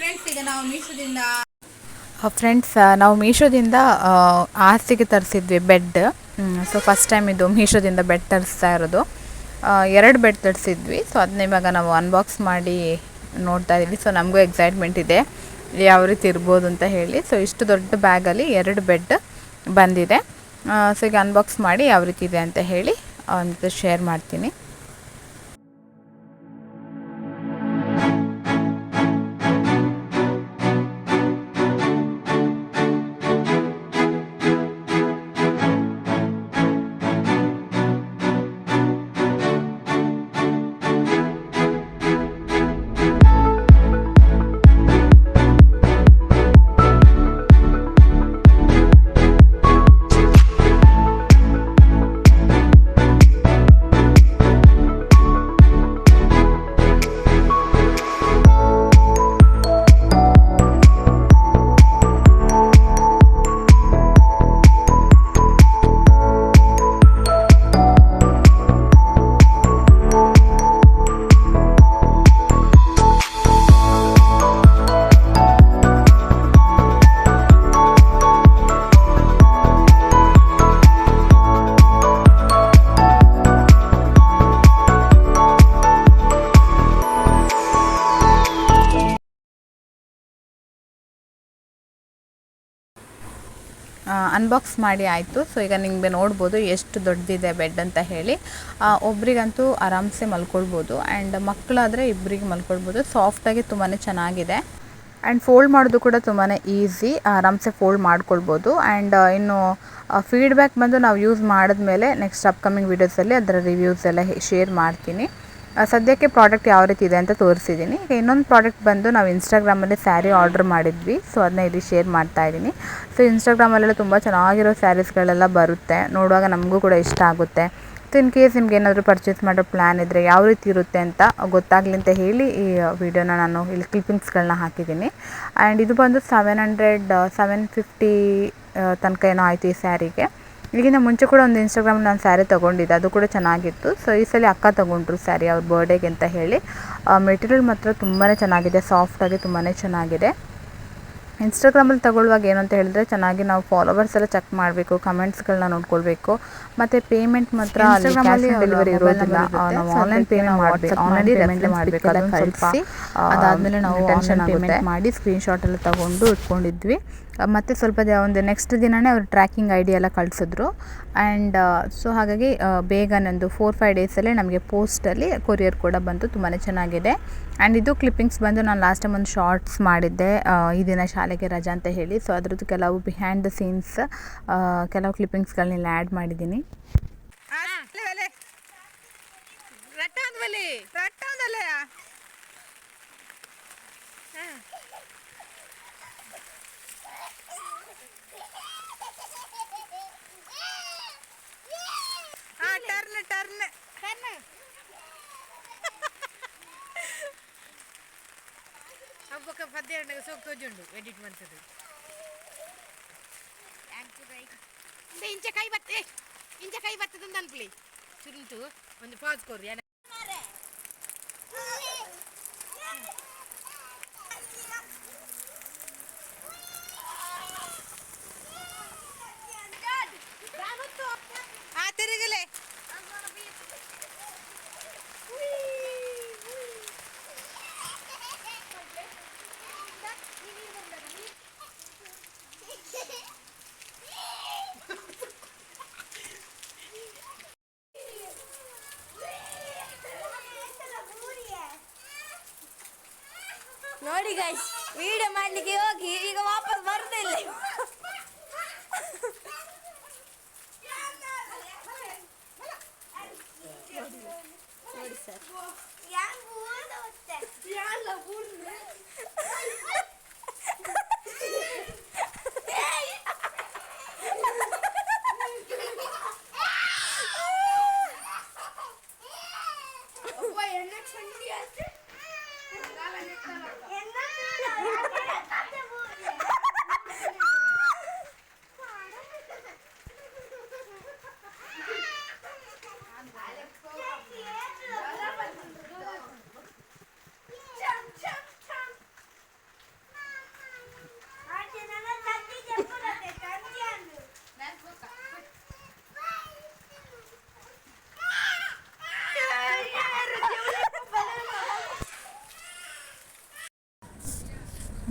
Friends ಈಗ ನಾವು ಮೀಶೋದಿಂದ friends ನಾವು ಮೀಶೋದಿಂದ ಆಸ್ತಿಗೆ ತರಿಸಿದ್ವಿ ಬೆಡ್ ಸೊ ಫಸ್ಟ್ ಟೈಮ್ ಇದು ಮೀಶೋದಿಂದ ಬೆಡ್ ತರಿಸ್ತಾ ಇರೋದು. ಎರಡು ಬೆಡ್ ತರಿಸಿದ್ವಿ. ಸೊ ಅದನ್ನ ಇವಾಗ ನಾವು ಅನ್ಬಾಕ್ಸ್ ಮಾಡಿ ನೋಡ್ತಾ ಇದ್ದೀವಿ ಸೊ ನಮಗೂ ಎಕ್ಸೈಟ್ಮೆಂಟ್ ಇದೆ. ಯಾವ ರೀತಿ ಇರ್ಬೋದು ಅಂತ ಹೇಳಿ. ಸೊ ಇಷ್ಟು ದೊಡ್ಡ ಬ್ಯಾಗಲ್ಲಿ ಎರಡು ಬೆಡ್ ಬಂದಿದೆ. ಸೊ ಈಗ ಅನ್ಬಾಕ್ಸ್ ಮಾಡಿ ಯಾವ ರೀತಿ ಇದೆ ಅಂತ ಹೇಳಿ ಒಂದು ಶೇರ್ ಮಾಡ್ತೀನಿ. ಅನ್ಬಾಕ್ಸ್ ಮಾಡಿ ಆಯಿತು. ಸೊ ಈಗ ನಿಮಗೆ ನೋಡ್ಬೋದು ಎಷ್ಟು ದೊಡ್ಡದಿದೆ ಬೆಡ್ ಅಂತ ಹೇಳಿ. ಒಬ್ರಿಗಂತೂ ಆರಾಮ್ಸೆ ಮಲ್ಕೊಳ್ಬೋದು. ಆ್ಯಂಡ್ ಮಕ್ಕಳಾದರೆ ಇಬ್ಬರಿಗೆ ಮಲ್ಕೊಳ್ಬೋದು. ಸಾಫ್ಟಾಗಿ ತುಂಬಾ ಚೆನ್ನಾಗಿದೆ. ಆ್ಯಂಡ್ ಫೋಲ್ಡ್ ಮಾಡೋದು ಕೂಡ ತುಂಬಾ ಈಸಿ ಆರಾಮ್ಸೆ ಫೋಲ್ಡ್ ಮಾಡ್ಕೊಳ್ಬೋದು. ಆ್ಯಂಡ್ ಇನ್ನು ಫೀಡ್ಬ್ಯಾಕ್ ಬಂದು ನಾವು ಯೂಸ್ ಮಾಡಿದ್ಮೇಲೆ ನೆಕ್ಸ್ಟ್ ಅಪ್ಕಮಿಂಗ್ ವೀಡಿಯೋಸಲ್ಲಿ ಅದರ ರಿವ್ಯೂಸ್ ಎಲ್ಲ ಶೇರ್ ಮಾಡ್ತೀನಿ. ಸದ್ಯಕ್ಕೆ ಪ್ರಾಡಕ್ಟ್ ಯಾವ ರೀತಿ ಇದೆ ಅಂತ ತೋರಿಸಿದ್ದೀನಿ. ಇನ್ನೊಂದು ಪ್ರಾಡಕ್ಟ್ ಬಂದು ನಾವು ಇನ್ಸ್ಟಾಗ್ರಾಮಲ್ಲಿ ಸ್ಯಾರಿ ಆರ್ಡರ್ ಮಾಡಿದ್ವಿ. ಸೊ ಅದನ್ನ ಇಲ್ಲಿ ಶೇರ್ ಮಾಡ್ತಾ ಇದ್ದೀನಿ. ಸೊ ಇನ್ಸ್ಟಾಗ್ರಾಮಲ್ಲೆಲ್ಲ ತುಂಬ ಚೆನ್ನಾಗಿರೋ ಸ್ಯಾರೀಸ್ಗಳೆಲ್ಲ ಬರುತ್ತೆ. ನೋಡುವಾಗ ನಮಗೂ ಕೂಡ ಇಷ್ಟ ಆಗುತ್ತೆ. ಸೊ ಇನ್ ಕೇಸ್ ನಿಮ್ಗೆ ಏನಾದರೂ ಪರ್ಚೇಸ್ ಮಾಡೋ ಪ್ಲ್ಯಾನ್ ಇದ್ದರೆ ಯಾವ ರೀತಿ ಇರುತ್ತೆ ಅಂತ ಗೊತ್ತಾಗಲಿ ಅಂತ ಹೇಳಿ ಈ ವಿಡಿಯೋನ ನಾನು ಇಲ್ಲಿ ಕ್ಲಿಪ್ಪಿಂಗ್ಸ್ಗಳನ್ನ ಹಾಕಿದ್ದೀನಿ. ಆ್ಯಂಡ್ ಇದು ಬಂದು ಸೆವೆನ್ ಹಂಡ್ರೆಡ್ ಸೆವೆನ್ ಫಿಫ್ಟಿ ತನಕ ಏನೋ ಆಯಿತು ಈ ಸ್ಯಾರಿಗೆ ಈಗಿನ ಮುಂಚೆ ಕೂಡ ಒಂದು ಇನ್ಸ್ಟಾಗ್ರಾಮ್ ನಾನು ಸ್ಯಾರಿ ತೊಗೊಂಡಿದ್ದೆ. ಅದು ಕೂಡ ಚೆನ್ನಾಗಿತ್ತು. ಸೊ ಈ ಸಲ ಅಕ್ಕ ತೊಗೊಂಡ್ರು ಸ್ಯಾರಿ ಅವ್ರ ಬರ್ಡೇಗೆ ಅಂತ ಹೇಳಿ. ಮೆಟೀರಿಯಲ್ ಮಾತ್ರ ತುಂಬಾ ಚೆನ್ನಾಗಿದೆ. ಸಾಫ್ಟಾಗಿ ತುಂಬಾ ಚೆನ್ನಾಗಿದೆ. ಇನ್ಸ್ಟಾಗ್ರಾಮಲ್ಲಿ ತಗೊಳ್ಳುವಾಗ ಏನು ಅಂತ ಹೇಳಿದ್ರೆ ಚೆನ್ನಾಗಿ ನಾವು ಫಾಲೋವರ್ಸ್ ಎಲ್ಲ ಚೆಕ್ ಮಾಡಬೇಕು ಕಮೆಂಟ್ಸ್ಗಳನ್ನ ನೋಡ್ಕೊಳ್ಬೇಕು. ಮತ್ತು ಪೇಮೆಂಟ್ ಮಾತ್ರ ಡೆಲಿವರಿ ಇರೋದಿಲ್ಲ ನಾವು ಆನ್ಲೈನ್ ಪೇಮೆಂಟ್ ಮಾಡಬೇಕು. ಆನ್ಲೈನ್ ಪೇಮೆಂಟ್ ಮಾಡಬೇಕು. ಎಲ್ಲ ಸ್ವಲ್ಪ ಅದಾದಮೇಲೆ ನಾವು ಟೆನ್ಷನ್ ಪೇಮೆಂಟ್ ಮಾಡಿ ಸ್ಕ್ರೀನ್ಶಾಟ್ ಎಲ್ಲ ತಗೊಂಡು ಇಟ್ಕೊಂಡಿದ್ವಿ. ಮತ್ತೆ ಸ್ವಲ್ಪ ದ- ಒಂದು ನೆಕ್ಸ್ಟ್ ದಿನವೇ ಅವ್ರು ಟ್ರ್ಯಾಕಿಂಗ್ ಐ ಡಿ ಎಲ್ಲ ಕಳಿಸಿದ್ರು. ಆ್ಯಂಡ್ ಸೊ ಹಾಗಾಗಿ ಬೇಗ ನಂದು ಫೋರ್ ಫೈವ್ ಡೇಸಲ್ಲೇ ನಮಗೆ ಪೋಸ್ಟಲ್ಲಿ ಕೊರಿಯರ್ ಕೂಡ ಬಂತು ತುಂಬಾ ಚೆನ್ನಾಗಿದೆ. ಆ್ಯಂಡ್ ಇದು ಕ್ಲಿಪ್ಪಿಂಗ್ಸ್ ಬಂದು ನಾನು ಲಾಸ್ಟ್ ಟೈಮ್ ಒಂದು ಶಾರ್ಟ್ಸ್ ಮಾಡಿದ್ದೆ ಈ ದಿನ ಶಾಲೆಗೆ ರಜಾ ಅಂತ ಹೇಳಿ. ಸೊ ಅದ್ರದ್ದು ಕೆಲವು ಬಿಹ್ಯಾಂಡ್ ದ ಸೀನ್ಸ್ ಕೆಲವು ಕ್ಲಿಪ್ಪಿಂಗ್ಸ್ಗಳನ್ನೆಲ್ಲ ಆ್ಯಡ್ ಮಾಡಿದ್ದೀನಿ. ಟರ್ನ್ ಟರ್ನ್ ಹಬ್ಬಕ್ಕೆ ಪದ್ಯ ಸೋಕ್ ತೋಜುಂಡು ಎಡಿಟ್ ಮಾಡ್ತದೆ ಇಂಚ ಕೈ ಬತ್ತೆ ಇಂಚ ಕೈ ಬತ್ತದ ಅನ್ಪ್ಲಿ ಸುರಿಂತು ಒಂದು ಪಾಸ್ ಕೊರ್ರಿ ನೋಡಿ ಗೈಸ್ ವಿಡಿಯೋ ಮಾಡ್ಲಿಕ್ಕೆ ಹೋಗಿ ಈಗ ವಾಪಸ್ ಬರ್ತಿಲ್ಲ. ನೋಡಿ ಸರ್.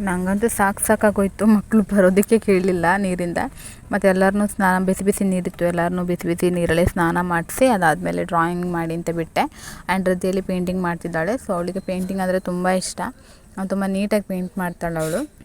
ನಂಗಂತೂ ಸಾಕು ಸಾಕಾಗೋಯ್ತು. ಮಕ್ಕಳು ಬರೋದಕ್ಕೆ ಕೇಳಲಿಲ್ಲ ನೀರಿಂದ. ಮತ್ತು ಎಲ್ಲರನ್ನೂ ಸ್ನಾನ ಬಿಸಿ ಬಿಸಿ ನೀರಿತ್ತು. ಎಲ್ಲರನ್ನೂ ಬಿಸಿ ಬಿಸಿ ನೀರಲ್ಲೇ ಸ್ನಾನ ಮಾಡಿಸಿ ಅದಾದಮೇಲೆ ಡ್ರಾಯಿಂಗ್ ಮಾಡಿ ಅಂತ ಬಿಟ್ಟೆ. ಆ್ಯಂಡ್ ಹೃದಯಲ್ಲಿ ಪೇಂಟಿಂಗ್ ಮಾಡ್ತಿದ್ದಾಳೆ. ಸೊ ಅವಳಿಗೆ ಪೇಂಟಿಂಗ್ ಅಂದರೆ ತುಂಬ ಇಷ್ಟ. ತುಂಬ ನೀಟಾಗಿ ಪೇಂಟ್ ಮಾಡ್ತಾಳೆ ಅವಳು.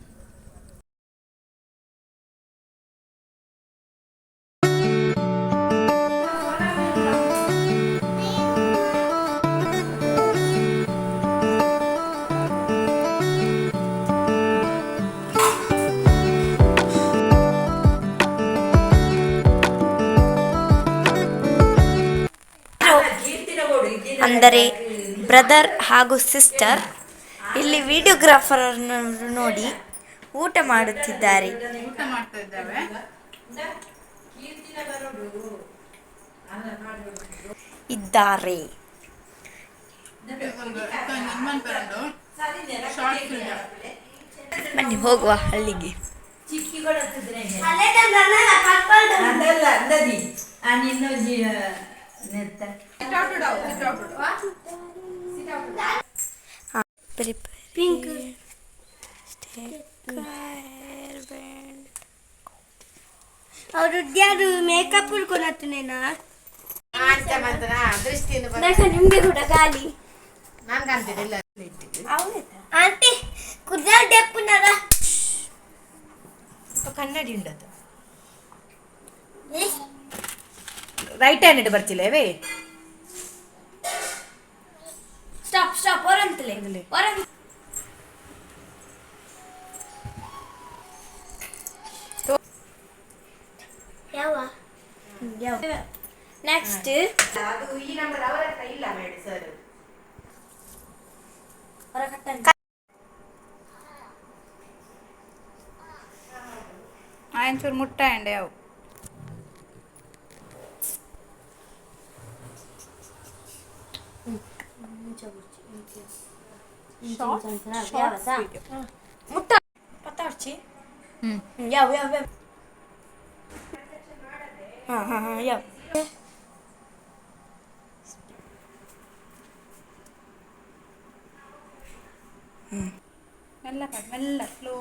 ಅಂದರೆ ಬ್ರದರ್ ಹಾಗೂ ಸಿಸ್ಟರ್. ಇಲ್ಲಿ ವಿಡಿಯೋಗ್ರಾಫರ್ ನೋಡಿ ಊಟ ಮಾಡುತ್ತಿದ್ದಾರೆ. ಊಟ ಮಾಡ್ತಾ ಇದ್ದಾವೆ ಇದ್ದಾರೆ. ಬನ್ನಿ ಹೋಗುವ ಹಳ್ಳಿಗೆ. ಅದಲ್ಲ ಅಂದದಿ ಆ ನಿನ್ನ ಜೀ ನೆತ್ತ ಪಿಂಕ್ ಅವರು ಯಾರು ಮೇಕಪ್ ಉಳ್ಕೊಳತ್ತನೇನಾ ಅಂತ ಮಾತ್ರ ದೃಷ್ಟಿಯಿಂದ ಬಂದ ದರ್ಶನ್ ನಿಮ್ಗೆ ಕೂಡ ಗಾಲಿ ನಾನು ಕಾಣ್ತಿದ್ದೆ ಇಲ್ಲ ಆಂಟಿ ಕುರ್ಜಾಲ್ ಡೆಪ್ಪುನರ ಕನ್ನಡಿ ಉಂಡದು ರೈಟ್ ಹ್ಯಾಂಡೆಡ್ ಬರ್ತಿಲ್ಲವೇ ಸ್ಟಾಪ್ ಸ್ಟಾಪ್ ಹೊರಂತಲೇ ಹೊರಗೆ ಯಾವ ಯಾವ ನೆಕ್ಸ್ಟ್ ಅದು ಈ ನಂಬರ್ ಅವರ ಹತ್ರ ಇಲ್ಲ ಮೇಡಮ್ ಸರ್ ಒಂಚೂರು ಮುಟ್ಟ ಅಂಡೆ ಅವು ಮುಟ್ಟ ಪತ್ತಾಡ್ಚಿ ಹ್ಞೂ ಯಾವ ಯಾವ ಯಾವ ಹಾಂ ಹಾಂ ಹಾಂ ಯಾವ ಮೆಲ್ಲ ಮೆಲ್ಲ ಸ್ಲೋ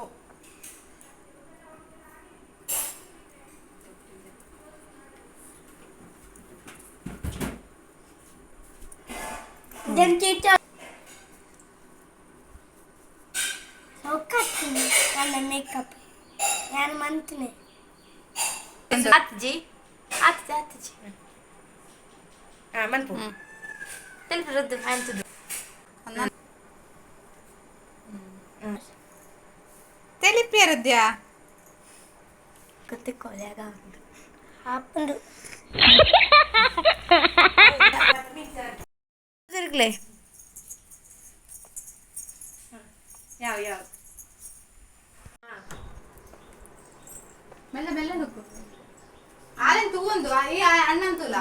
ఒక్క వాళ్ళ మేకప్ యాన్ మంత్ నే అత్తజీ అత్తజీ అత్తజీ మనపు తెలుపు రుద్దు ఆయన చుద్దు తెలిపే రుద్యా కొత్త కొలేగా ఉంది ఆపండు తిరగలే ಯಾವ ಯಾವ? ಮೆಲ್ಲ ಮೆಲ್ಲ ನುಗ್ಗು. ಆಲೆನ್ ತೂವೊಂದು ಈ ಅಣ್ಣನ್ ತೂಲ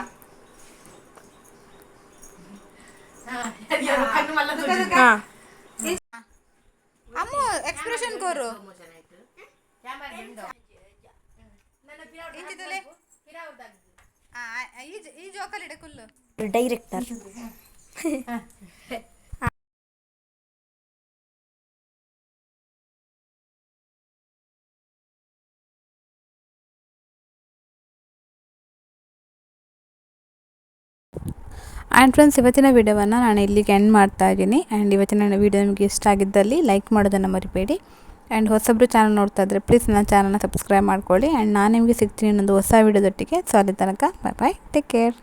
ಅಮ್ಮ ಎಕ್ಸ್ಪ್ರೆಷನ್ ಕೋರು. ಈ ಜೋಕಲ್ ಇಡೆ ಕುಲ್ಲು. ಡೈರೆಕ್ಟರ್ ಆ್ಯಂಡ್ ಫ್ರೆಂಡ್ಸ್ ಇವತ್ತಿನ ವಿಡಿಯೋವನ್ನು ನಾನು ಇಲ್ಲಿಗೆ ಎಂಡ್ ಮಾಡ್ತಾ ಇದ್ದೀನಿ. ಆ್ಯಂಡ್ ಇವತ್ತಿನ ವಿಡಿಯೋ ನಿಮಗೆ ಇಷ್ಟ ಆಗಿದ್ದಲ್ಲಿ ಲೈಕ್ ಮಾಡೋದನ್ನು ಮರಿಬೇಡಿ. ಆ್ಯಂಡ್ ಹೊಸಬ್ರು ಚಾನಲ್ ನೋಡ್ತಾ ಇದ್ದರೆ ಪ್ಲೀಸ್ ನನ್ನ ಚಾನಲ್ನ ಸಬ್ಸ್ಕ್ರೈಬ್ ಮಾಡ್ಕೊಳ್ಳಿ. ಆ್ಯಂಡ್ ನಾನು ನಿಮಗೆ ಸಿಗ್ತೀನಿ ಇನ್ನೊಂದು ಹೊಸ ವಿಡಿಯೋದೊಟ್ಟಿಗೆ. ಸೊ ಅಲ್ಲಿ ತನಕ ಬಾಯ್ ಬಾಯ್ ಟೇಕ್ ಕೇರ್